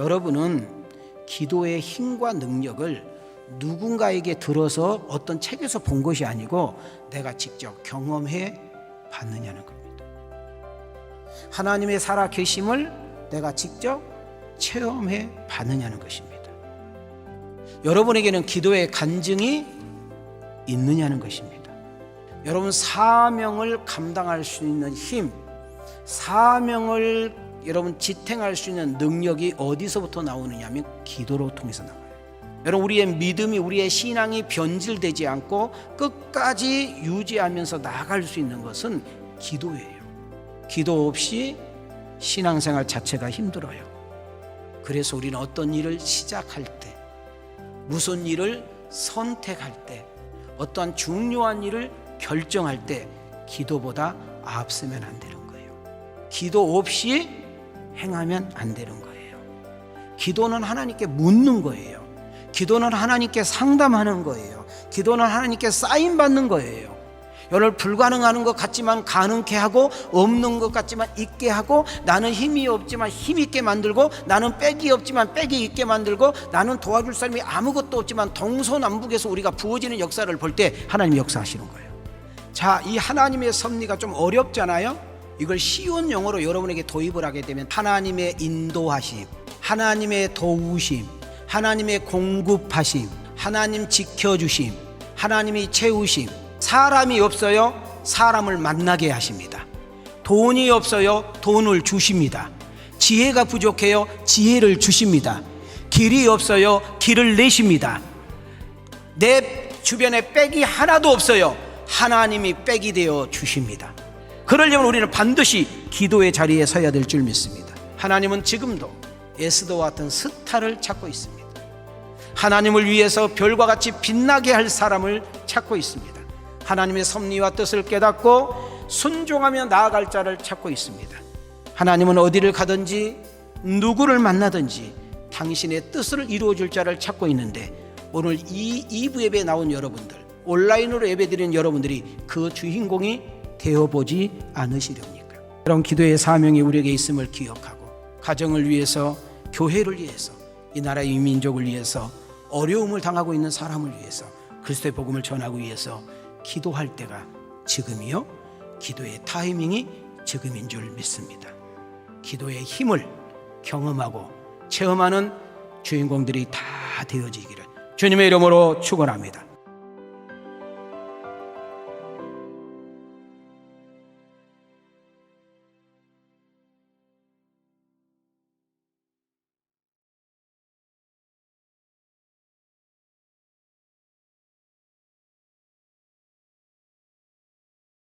여러분은 기도의 힘과 능력을 누군가에게 들어서 어떤 책에서 본 것이 아니고 내가 직접 경험해 봤느냐는 겁니다. 하나님의 살아 계심을 내가 직접 체험해 봤느냐는 것입니다. 여러분에게는 기도의 간증이 있느냐는 것입니다. 여러분 사명을 감당할 수 있는 힘, 사명을 여러분 지탱할 수 있는 능력이 어디서부터 나오느냐면 기도로 통해서 나와요. 여러분 우리의 믿음이 우리의 신앙이 변질되지 않고 끝까지 유지하면서 나아갈 수 있는 것은 기도예요. 기도 없이 신앙생활 자체가 힘들어요. 그래서 우리는 어떤 일을 시작할 때, 무슨 일을 선택할 때, 어떠한 중요한 일을 결정할 때 기도보다 앞서면 안 되는 거예요. 기도 없이 행하면 안 되는 거예요. 기도는 하나님께 묻는 거예요. 기도는 하나님께 상담하는 거예요. 기도는 하나님께 사인 받는 거예요. 여러분 불가능한 것 같지만 가능케 하고 없는 것 같지만 있게 하고 나는 힘이 없지만 힘 있게 만들고 나는 빽이 없지만 빽이 있게 만들고 나는 도와줄 사람이 아무것도 없지만 동서남북에서 우리가 부어지는 역사를 볼 때 하나님 역사하시는 거예요. 자, 이 하나님의 섭리가 좀 어렵잖아요. 이걸 쉬운 영어로 여러분에게 도입을 하게 되면 하나님의 인도하심, 하나님의 도우심, 하나님의 공급하심, 하나님 지켜주심, 하나님이 채우심. 사람이 없어요. 사람을 만나게 하십니다. 돈이 없어요. 돈을 주십니다. 지혜가 부족해요. 지혜를 주십니다. 길이 없어요. 길을 내십니다. 내 주변에 빽이 하나도 없어요. 하나님이 빽이 되어 주십니다. 그러려면 우리는 반드시 기도의 자리에 서야 될 줄 믿습니다. 하나님은 지금도 에스더와 같은 스타를 찾고 있습니다. 하나님을 위해서 별과 같이 빛나게 할 사람을 찾고 있습니다. 하나님의 섭리와 뜻을 깨닫고 순종하며 나아갈 자를 찾고 있습니다. 하나님은 어디를 가든지 누구를 만나든지 당신의 뜻을 이루어 줄 자를 찾고 있는데 오늘 이 2부 예배에 나온 여러분들 온라인으로 예배드리는 여러분들이 그 주인공이 되어보지 않으시렵니까? 그런 기도의 사명이 우리에게 있음을 기억하고 가정을 위해서 교회를 위해서 이 나라의 민족을 위해서 어려움을 당하고 있는 사람을 위해서 그리스도의 복음을 전하기 위해서 기도할 때가 지금이요. 기도의 타이밍이 지금인 줄 믿습니다. 기도의 힘을 경험하고 체험하는 주인공들이 다 되어지기를 주님의 이름으로 축원합니다.